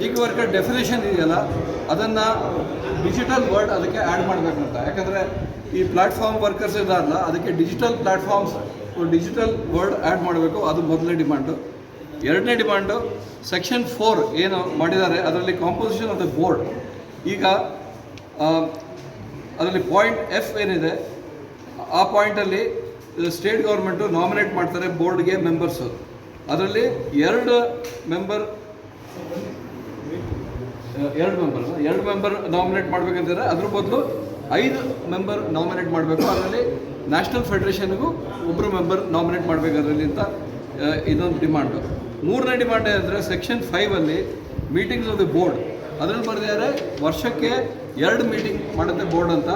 Gig worker definition ಇದೆಯಲ್ಲ, ಅದನ್ನು digital word ಅದಕ್ಕೆ ಆ್ಯಡ್ ಮಾಡಬೇಕು ಅಂತ. ಯಾಕಂದರೆ ಈ ಪ್ಲಾಟ್ಫಾರ್ಮ್ ವರ್ಕರ್ಸ್ ಇದಾರಲ್ಲ ಅದಕ್ಕೆ digital platforms digital word add ಮಾಡಬೇಕು. ಅದು ಮೊದಲನೇ ಡಿಮಾಂಡು ಎರಡನೇ ಡಿಮಾಂಡು ಸೆಕ್ಷನ್ ಫೋರ್ ಏನು ಮಾಡಿದ್ದಾರೆ, ಅದರಲ್ಲಿ ಕಾಂಪೋಸಿಷನ್ ಆಫ್ ದ ಬೋರ್ಡ್ ಈಗ ಅದರಲ್ಲಿ ಪಾಯಿಂಟ್ ಎಫ್ ಏನಿದೆ, ಆ ಪಾಯಿಂಟಲ್ಲಿ ಸ್ಟೇಟ್ ಗೌರ್ಮೆಂಟು ನಾಮಿನೇಟ್ ಮಾಡ್ತಾರೆ ಬೋರ್ಡ್ಗೆ ಮೆಂಬರ್ಸು ಅದರಲ್ಲಿ ಎರಡು ಮೆಂಬರ್ ಎರಡು ಮೆಂಬರ್ ಎರಡು ಮೆಂಬರ್ ನಾಮಿನೇಟ್ ಮಾಡ್ಬೇಕಂತಿದ್ರೆ ಅದ್ರ ಬದಲು ಐದು ಮೆಂಬರ್ ನಾಮಿನೇಟ್ ಮಾಡಬೇಕು. ಅದರಲ್ಲಿ ನ್ಯಾಷನಲ್ ಫೆಡರೇಷನ್ಗೂ ಒಬ್ಬರು ಮೆಂಬರ್ ನಾಮಿನೇಟ್ ಮಾಡಬೇಕು ಅದರಲ್ಲಿ ಅಂತ ಇದೊಂದು ಡಿಮಾಂಡು. ಮೂರನೇ ಡಿಮಾಂಡ್ ಏನಂದರೆ ಸೆಕ್ಷನ್ ಫೈವಲ್ಲಿ ಮೀಟಿಂಗ್ಸ್ ಆಫ್ ದಿ ಬೋರ್ಡ್. ಅದರಲ್ಲಿ ಬರೆದಿದ್ದಾರೆ ವರ್ಷಕ್ಕೆ ಎರಡು ಮೀಟಿಂಗ್ ಮಾಡುತ್ತೆ ಬೋರ್ಡ್ ಅಂತ.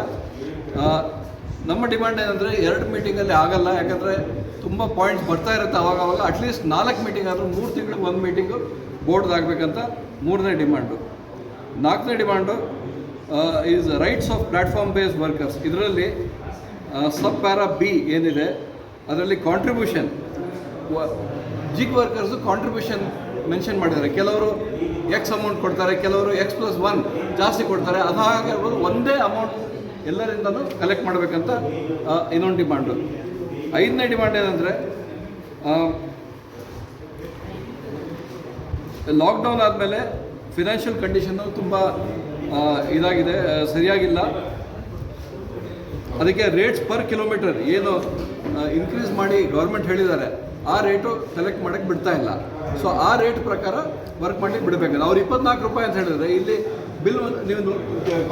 ನಮ್ಮ ಡಿಮಾಂಡ್ ಏನಂದರೆ ಎರಡು ಮೀಟಿಂಗಲ್ಲಿ ಆಗಲ್ಲ. ಯಾಕಂದರೆ ತುಂಬ ಪಾಯಿಂಟ್ಸ್ ಬರ್ತಾ ಇರುತ್ತೆ ಅವಾಗ ಅವಾಗ. ಅಟ್ಲೀಸ್ಟ್ ನಾಲ್ಕು ಮೀಟಿಂಗ್ ಆದರೂ, ಮೂರು ತಿಂಗಳಿಗೆ ಒಂದು ಮೀಟಿಂಗು ಬೋರ್ಡ್ದಾಗಬೇಕಂತ ಮೂರನೇ ಡಿಮ್ಯಾಂಡು ನಾಲ್ಕನೇ demand is rights of platform based workers ಇದರಲ್ಲಿ ಸಬ್ ಪ್ಯಾರಾ ಬಿ ಏನಿದೆ, ಅದರಲ್ಲಿ contribution gig workers contribution mention ಮಾಡಿದ್ದಾರೆ. ಕೆಲವರು ಎಕ್ಸ್ ಅಮೌಂಟ್ ಕೊಡ್ತಾರೆ, ಕೆಲವರು ಎಕ್ಸ್ ಪ್ಲಸ್ ಒನ್ ಜಾಸ್ತಿ ಕೊಡ್ತಾರೆ. ಅದಾಗಿರ್ಬೋದು ಒಂದೇ ಅಮೌಂಟ್ ಎಲ್ಲರಿಂದಲೂ ಕಲೆಕ್ಟ್ ಮಾಡಬೇಕಂತ ಇನ್ನೊಂದು ಡಿಮಾಂಡು ಐದನೇ ಡಿಮಾಂಡ್ ಏನಂದರೆ ಲಾಕ್ಡೌನ್ ಆದಮೇಲೆ ಫಿನಾನ್ಷಿಯಲ್ ಕಂಡೀಷನ್ನು ತುಂಬ ಇದಾಗಿದೆ ಸರಿಯಾಗಿಲ್ಲ. ಅದಕ್ಕೆ ರೇಟ್ಸ್ ಪರ್ ಕಿಲೋಮೀಟರ್ ಏನು ಇನ್ಕ್ರೀಸ್ ಮಾಡಿ ಗೌರ್ಮೆಂಟ್ ಹೇಳಿದ್ದಾರೆ, ಆ ರೇಟು ಕಲೆಕ್ಟ್ ಮಾಡೋಕ್ಕೆ ಬಿಡ್ತಾ ಇಲ್ಲ. ಸೊ ಆ ರೇಟ್ ಪ್ರಕಾರ ವರ್ಕ್ ಮಾಡಿ ಬಿಡಬೇಕು ಅವ್ರು ಇಪ್ಪತ್ನಾಲ್ಕು ರೂಪಾಯಿ ಅಂತ ಹೇಳಿದ್ರೆ, ಇಲ್ಲಿ ಬಿಲ್ ನೀವು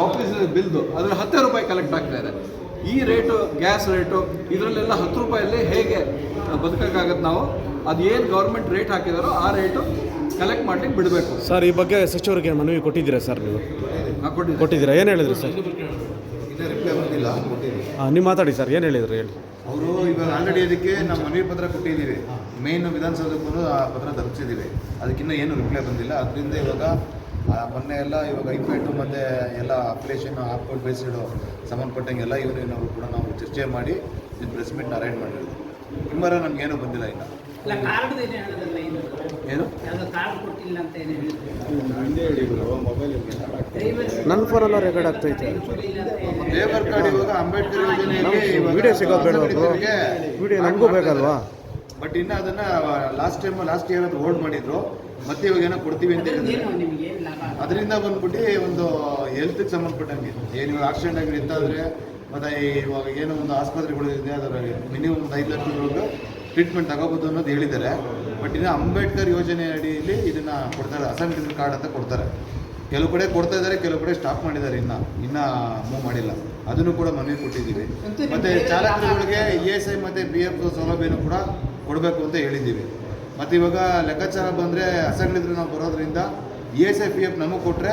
ಕಾಪೀಸ್ ಬಿಲ್ದು ಅದರಲ್ಲಿ ಹತ್ತೇ ರೂಪಾಯಿ ಕಲೆಕ್ಟ್ ಆಗ್ತಾ ಇದೆ. ಈ ರೇಟು ಗ್ಯಾಸ್ ರೇಟು ಇದರಲ್ಲೆಲ್ಲ ಹತ್ತು ರೂಪಾಯಲ್ಲಿ ಹೇಗೆ ಬದುಕೋಕ್ಕಾಗತ್ತೆ ನಾವು? ಅದೇನು ಏನು ಗೌರ್ಮೆಂಟ್ ರೇಟ್ ಹಾಕಿದಾರೋ ಆ ರೇಟು ಕಲೆಕ್ಟ್ ಮಾಡ್ಲಿಕ್ಕೆ ಬಿಡಬೇಕು. ಸರ್ ಈ ಬಗ್ಗೆ ಸಚಿವರಿಗೆ ಮನವಿ ಕೊಟ್ಟಿದ್ದೀರಾ ಸರ್ ನೀವು? ಕೊಟ್ಟಿದ್ದೀರಾ? ಏನು ಹೇಳಿದ್ರಿ ಸರ್? ಇನ್ನೂ ರಿಪ್ಲೈ ಬಂದಿಲ್ಲ ಕೊಟ್ಟಿದ್ದೀವಿ. ಹಾಂ ನೀವು ಮಾತಾಡಿ ಸರ್ ಏನು ಹೇಳಿದ್ರು ಹೇಳಿ? ಅವರು ಇವಾಗ ಆಲ್ರೆಡಿ ಅದಕ್ಕೆ ನಾವು ಮನವಿ ಪತ್ರ ಕೊಟ್ಟಿದ್ದೀವಿ. ಮೇನ್ ವಿಧಾನಸೌಧಕ್ಕೂ ಆ ಪತ್ರ ತಲುಪಿಸಿದ್ದೀವಿ. ಅದಕ್ಕಿಂತ ಏನು ರಿಪ್ಲೈ ಬಂದಿಲ್ಲ. ಅದರಿಂದ ಇವಾಗ ಮೊನ್ನೆ ಎಲ್ಲ ಇವಾಗ ಐಪೇಟು ಮತ್ತು ಎಲ್ಲ ಅಪ್ಲಿಕೇಶನ್ ಆಪ್ಕೋಡ್ ಬೇಸಿಡು ಸಂಬಂಧಪಟ್ಟಂಗೆಲ್ಲ ನಾವು ಕೂಡ ನಾವು ಚರ್ಚೆ ಮಾಡಿ ಇದು ಪ್ರೆಸ್ ಮೀಟ್ನ ಅರೇಂಜ್ ಮಾಡಿರೋದು. ಇಮ್ಮರ ನಮಗೇನು ಬಂದಿಲ್ಲ ಇನ್ನು? ಏನು ಹೇಳೋದಲ್ಲ ಇದು ಏನು? ಯಾವುದೋ ಕಾರ್ಡ್ ಕೊಟ್ಟಿಲ್ಲ ಅಂತ ಏನು ಹೇಳಿದ್ರು? ನನ್ನ ಫೋನಲ್ಲ ರೆಕಾರ್ಡ್ ಆಗ್ತೈತೆ ಲೇಬರ್ ಕಾರ್ಡ್ ಇವಾಗ ಅಂಬೇಡ್ಕರ್ ಇವಾಗ ವಿಡಿಯೋ ಸಿಗೋದು ವಿಡಿಯೋ ನನಗೂ ಬೇಕಲ್ವಾ? ಬಟ್ ಇನ್ನು ಅದನ್ನ ಲಾಸ್ಟ್ ಟೈಮ್ ಲಾಸ್ಟ್ ಇಯರ್ ಅದು ಹೋಲ್ಡ್ ಮಾಡಿದ್ರು. ಮತ್ತೆ ಇವಾಗ ಏನೋ ಕೊಡ್ತೀವಿ ಅಂತ ಹೇಳಿದ್ರೆ. ಅದರಿಂದ ಬಂದ್ಬಿಟ್ಟು ಒಂದು ಹೆಲ್ತ್ಗೆ ಸಂಬಂಧಪಟ್ಟಂಗೆ. ಏನು ಇವಾಗ ಆಕ್ಸಿಡೆಂಟ್ ಆಗಿ ಇಂತಾದ್ರೆ ಮತ್ತೆ ಇವಾಗ ಏನೋ ಒಂದು ಆಸ್ಪತ್ರೆಗಳು ಇದೆ ಅದರ ಮಿನಿಮಮ್ ಒಂದು ಐದು ಲಕ್ಷದವರೆಗೂ ಟ್ರೀಟ್ಮೆಂಟ್ ತಗೋಬೋದು ಅನ್ನೋದು ಹೇಳಿದ್ದಾರೆ. ಬಟ್ ಇನ್ನು ಅಂಬೇಡ್ಕರ್ ಯೋಜನೆ ಅಡಿಯಲ್ಲಿ ಇದನ್ನ ಕೊಡ್ತಾರೆ ಅಸಂಘಟಿತ ಕಾರ್ಡ್ ಅಂತ ಕೊಡ್ತಾರೆ. ಕೆಲವು ಕಡೆ ಕೊಡ್ತಾ ಇದ್ದಾರೆ ಕೆಲವು ಕಡೆ ಸ್ಟಾಪ್ ಮಾಡಿದ್ದಾರೆ ಇನ್ನ. ಇನ್ನ ಮೂವ್ ಮಾಡಿಲ್ಲ. ಅದನ್ನು ಕೂಡ ಮನವಿ ಕೊಟ್ಟಿದ್ದೀವಿ. ಮತ್ತೆ ಚಾಲಕರುಗಳಿಗೆ ಇ ಎಸ್ ಐ ಮತ್ತೆ ಬಿ ಎಫ್ ಸೌಲಭ್ಯನೂ ಕೂಡ ಕೊಡಬೇಕು ಅಂತ ಹೇಳಿದ್ದೀವಿ. ಮತ್ತು ಇವಾಗ ಲೆಕ್ಕಾಚಾರ ಬಂದರೆ ಅಸಂಘಟಿತರು ನಾವು ಬರೋದ್ರಿಂದ E S I P F ನಮಗೆ ಕೊಟ್ಟರೆ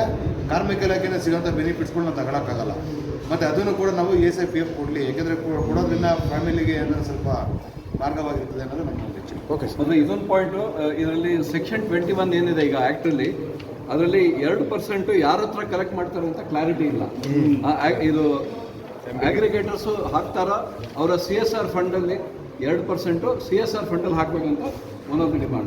ಕಾರ್ಮಿಕ ಇಲಾಖೆಯಿಂದ ಸಿಗೋಂಥ ಬೆನಿಫಿಟ್ಸ್ಗಳು ನಾವು ತಗೊಳಕ್ಕಾಗಲ್ಲ. ಮತ್ತು ಅದನ್ನು ಕೂಡ ನಾವು E S I P F ಕೊಡಲಿ ಯಾಕೆಂದರೆ ಕೊಡೋದ್ರಿಂದ ಫ್ಯಾಮಿಲಿಗೆ ಏನಾದ್ರು ಸ್ವಲ್ಪ ಮಾರ್ಗವಾಗಿರ್ತದೆ ಅನ್ನೋದು ನಮ್ಮ ಉದ್ದೇಶ ಓಕೆ ಸರ್ ಮತ್ತು ಇದೊಂದು ಪಾಯಿಂಟು ಇದರಲ್ಲಿ ಸೆಕ್ಷನ್ ಟ್ವೆಂಟಿ ಒನ್ ಏನಿದೆ ಈಗ ಆ್ಯಕ್ಟಲ್ಲಿ ಅದರಲ್ಲಿ ಎರಡು ಪರ್ಸೆಂಟು ಯಾರ ಹತ್ರ ಕಲೆಕ್ಟ್ ಮಾಡ್ತಾರೆ ಅಂತ ಕ್ಲಾರಿಟಿ ಇಲ್ಲ. ಇದು ಅಗ್ರಿಗೇಟರ್ಸು ಹಾಕ್ತಾರ ಅವರ ಸಿ ಎಸ್ ಆರ್ ಫಂಡಲ್ಲಿ ಎರಡು ಪರ್ಸೆಂಟು ಸಿ ಎಸ್ ಆರ್ ಫಂಡಲ್ಲಿ ಹಾಕಬೇಕಂತ ಒಂದೊಂದು ಆಫ್ ದಿ ಡಿಮಾಂಡ್